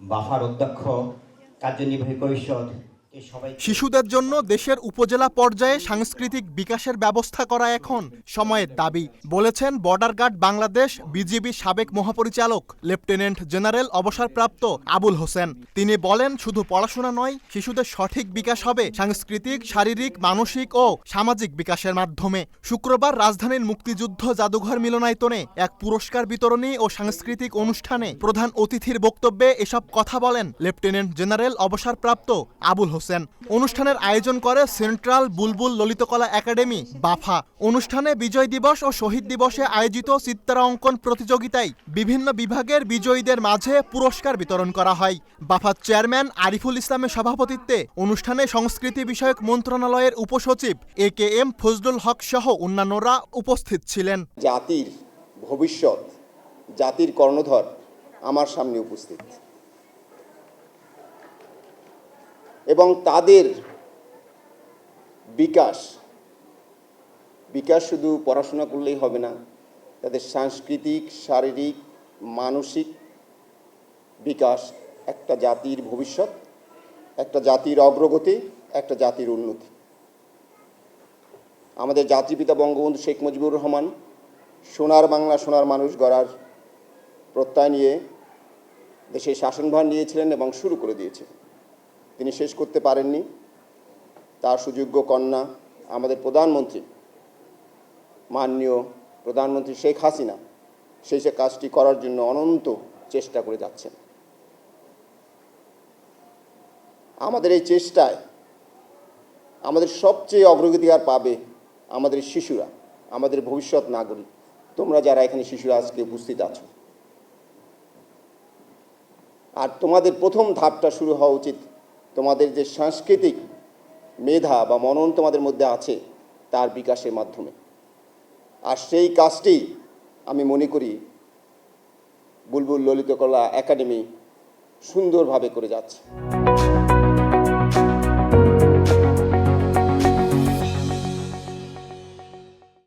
Buffer অধ্যক্ষ কার্যনির্বাহী পরিষদ শিশুদের জন্য দেশের উপজেলা পর্যায়ে সাংস্কৃতিক বিকাশের ব্যবস্থা করা এখন সময়ের দাবি। বলেছেন বর্ডার গার্ড বাংলাদেশ বিজিবি সাবেক মহাপরিচালক, লেফটেন্যান্ট জেনারেল অবসরপ্রাপ্ত আবুল হোসেন। তিনি বলেন, শুধু পড়াশোনা নয়, শিশুদের সঠিক বিকাশ হবে সাংস্কৃতিক, শারীরিক, মানসিক ও সামাজিক বিকাশের মাধ্যমে। শুক্রবার রাজধানীর মুক্তিযুদ্ধ জাদুঘর মিলনায়তনে এক পুরস্কার বিতরণী ও সাংস্কৃতিক অনুষ্ঠানে প্রধান অতিথির বক্তব্যে এসব কথা বলেন লেফটেন্যান্ট জেনারেল অবসরপ্রাপ্ত আবুল হোসেন। অনুষ্ঠানের আয়োজন করে সেন্ট্রাল বুলবুল ললিতকলা একাডেমি, বাফা। অনুষ্ঠানে বিজয় দিবস ও শহীদ দিবসে আয়োজিত চিত্রাঙ্কন প্রতিযোগিতায় বিভিন্ন বিভাগের বিজয়ীদের মাঝে পুরস্কার বিতরণ করা হয়। বাফার চেয়ারম্যান আরিফুল ইসলামের সভাপতিত্বে অনুষ্ঠানে সংস্কৃতি বিষয়ক মন্ত্রণালয়ের উপসচিব এ কে এম ফজলুল হক সহ অন্যান্যরা উপস্থিত ছিলেন। জাতির ভবিষ্যৎ, জাতির কর্ণধর আমার সামনে উপস্থিত। এবং তাদের বিকাশ বিকাশ শুধু পড়াশোনা করলেই হবে না, তাদের সাংস্কৃতিক, শারীরিক, মানসিক বিকাশ, একটা জাতির ভবিষ্যৎ, একটা জাতির অগ্রগতি, একটা জাতির উন্নতি। আমাদের জাতিপিতা বঙ্গবন্ধু শেখ মুজিবুর রহমান সোনার বাংলা, সোনার মানুষ গড়ার প্রত্যয় নিয়ে দেশে শাসনভার নিয়েছিলেন এবং শুরু করে দিয়েছিলেন। তিনি শেষ করতে পারেননি। তার সুযোগ্য কন্যা আমাদের প্রধানমন্ত্রী, মাননীয় প্রধানমন্ত্রী শেখ হাসিনা, সেই সে কাজটি করার জন্য অনন্ত চেষ্টা করে যাচ্ছেন। আমাদের এই চেষ্টায় আমাদের সবচেয়ে অগ্রগতি আর পাবে আমাদের শিশুরা, আমাদের ভবিষ্যৎ নাগরিক। তোমরা যারা এখানে শিশুরা আজকে উপস্থিত আছো। আর তোমাদের প্রথম ধাপটা শুরু হওয়া উচিত তোমাদের যে সাংস্কৃতিক মেধা বা মনন তোমাদের মধ্যে আছে, তার বিকাশের মাধ্যমে। আর সেই কাজটি আমি মনে করি বুলবুল ললিতকলা একাডেমি সুন্দরভাবে করে যাচ্ছে।